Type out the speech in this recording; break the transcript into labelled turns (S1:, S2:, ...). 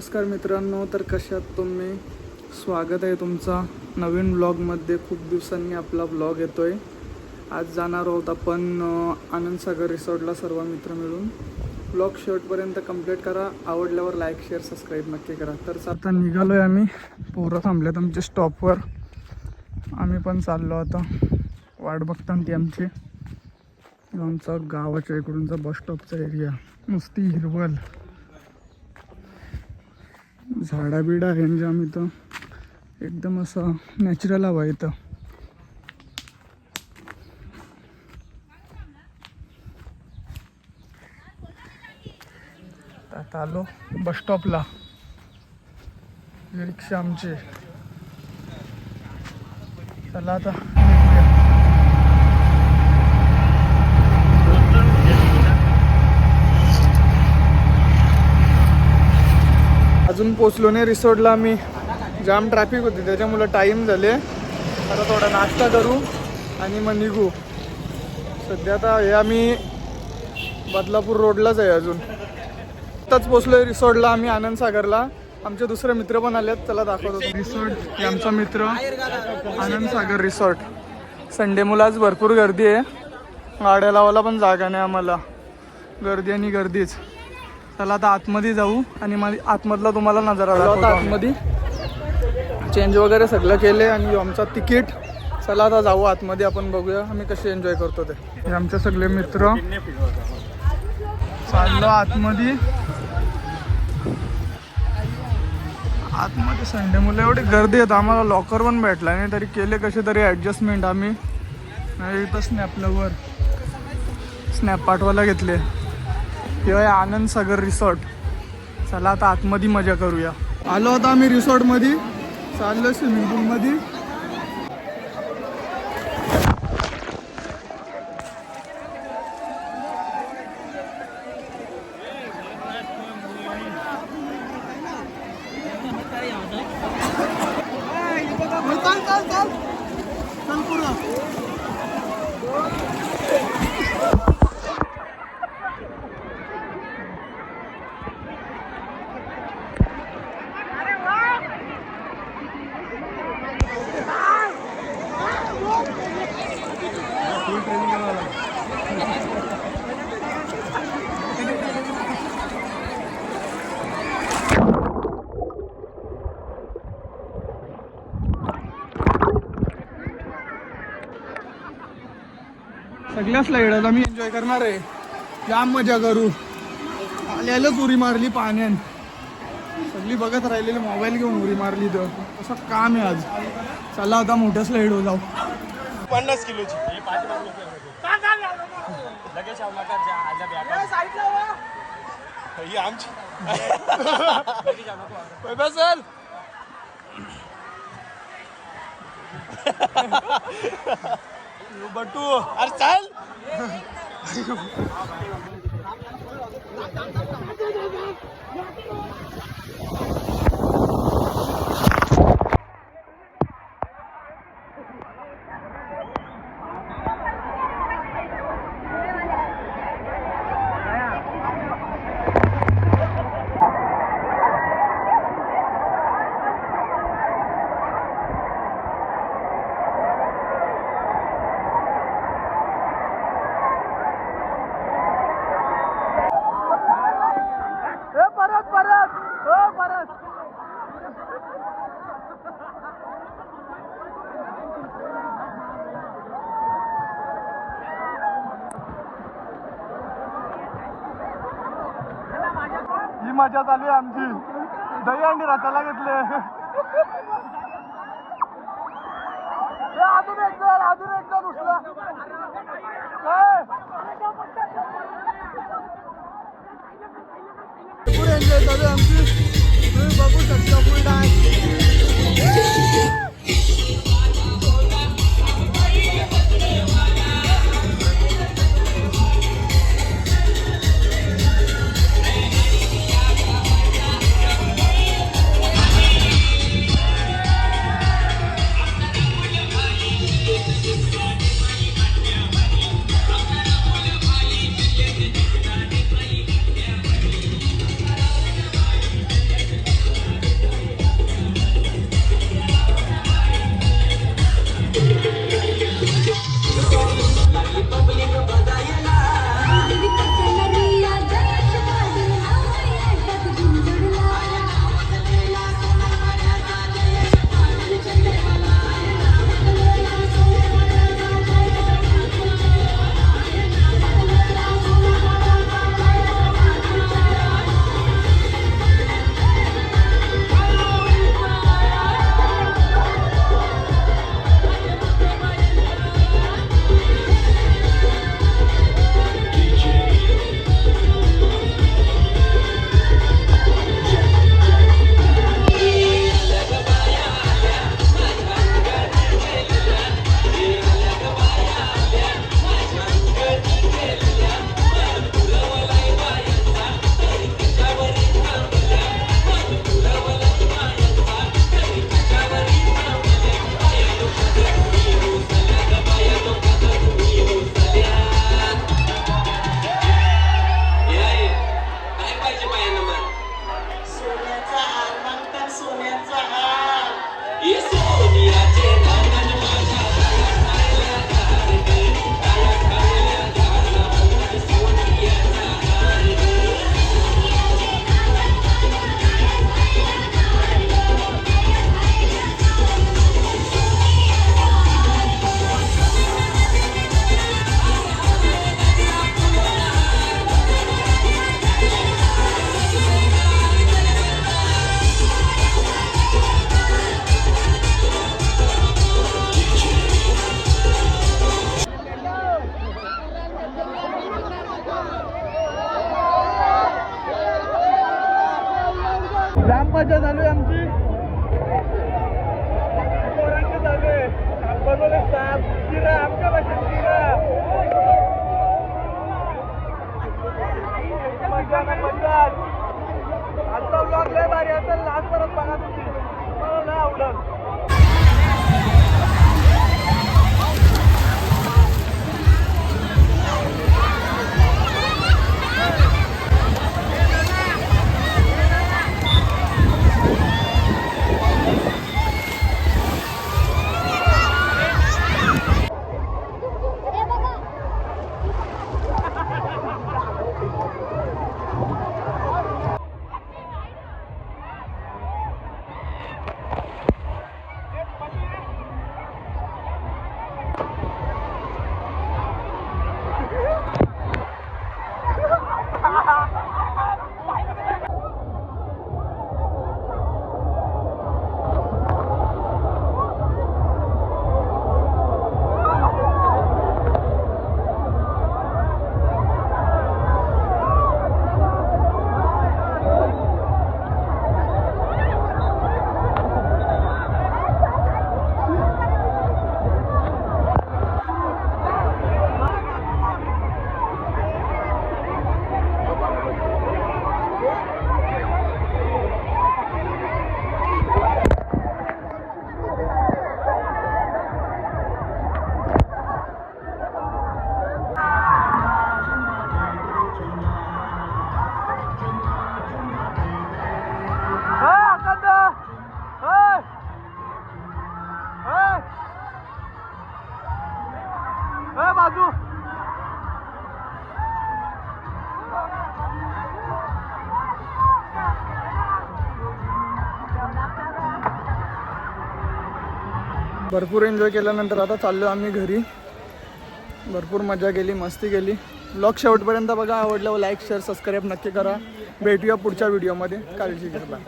S1: नमस्कार मित्रांनो तर कशात तुम्ही? स्वागत आहे तुमचा नवीन ब्लॉगमध्ये खूप दिवसांनी आपला ब्लॉग येतो आहे आज जाणार आहोत आपण आनंदसागर रिसॉर्टला सर्व मित्र मिळून. ब्लॉग शेवटपर्यंत कंप्लीट करा. आवडल्यावर लाईक शेअर सबस्क्राईब नक्की करा. तर आता निघालो आहे आम्ही. पोरं थांबले आमच्या स्टॉपवर आम्ही पण चाललो आता. वाट बघता ती आमची. आमचा गावाच्या इकडूनचा बस स्टॉपचा एरिया नुसती हिरवल झाडा बिडा आहे म्हणजे आम्ही इथं. एकदम असं नॅचरल हवा इथं. आता आलो बस स्टॉपला. रिक्षा आमची चला आता. अजून पोचलो नाही रिसॉर्टला आम्ही जाम ट्रॅफिक होती त्याच्यामुळं टाईम झाले. आता थोडा नाश्ता करू आणि मग निघू. सध्या आता हे आम्ही बदलापूर रोडलाच आहे अजून. आत्ताच पोचलो आहे रिसॉर्टला आम्ही आनंद सागरला. आमचे दुसरे मित्र पण आलेत चला दाखवतो रिसॉर्ट आमचा मित्र आनंदसागर रिसॉर्ट. संडे मुलाच भरपूर गर्दी आहे. गाड्या लावायला पण जागा नाही आम्हाला. गर्दी आणि गर्दीच. चला आता आतमध्ये जाऊ आणि आतमधला तुम्हाला नजारा दाखवतो आतमध्ये. चेंज वगैरे सगळं केले आणि आमचा तिकीट. चला आता जाऊ आतमध्ये आपण बघूया. आम्ही कसे एन्जॉय करतो ते. आमचे सगळे मित्र. चाललो आतमध्ये. आतमध्ये संडे मुलं एवढी गर्दी आहेत. आम्हाला लॉकर पण भेटला नाही. तरी केले कसे तरी ॲडजस्टमेंट आम्ही. नाही इथं स्नॅपलवर स्नॅप पाठवायला घेतले. किंवा आनंद सागर रिसॉर्ट. चला आता आतमध्ये मजा करूया. आलो आता आम्ही रिसॉर्टमध्ये. चाललो स्विमिंग पूलमध्ये सगळ्या स्लाईड आम्ही एन्जॉय करणार आहे. जाम मजा करू? आल्यालाच उरी मारली पाण्यान. सगळी बघत राहिलेली मोबाईल घेऊन उरी मारली तर. असं काम आहे आज. चला आता मोठ्या स्लाईड हो जाऊ.
S2: पन्नास किलोची. लगेच ही आमची.
S1: बटू.
S2: अरे चाल.
S1: परत परत हो परत ही मजा चालू आहे आमची. दही अंडी रताला घेतले. अजून एक जण अजून एक जण उठला एन्जॉय चालू आमची. तुम्ही बघू शकता फुल डान्स मजा झाली आमची. झाले. बनवले साप किरा आमच्या असेल लास्ट परत बघा तुम्ही. मला आवडत भरपूर एन्जॉय केल्यानंतर आता चाललो आम्ही घरी. भरपूर मजा केली मस्ती केली. ब्लॉग शेवटपर्यंत बघा आवडलं लाईक शेअर सबस्क्राईब नक्की करा. भेटूया पुढच्या व्हिडिओमध्ये काळजी घ्या.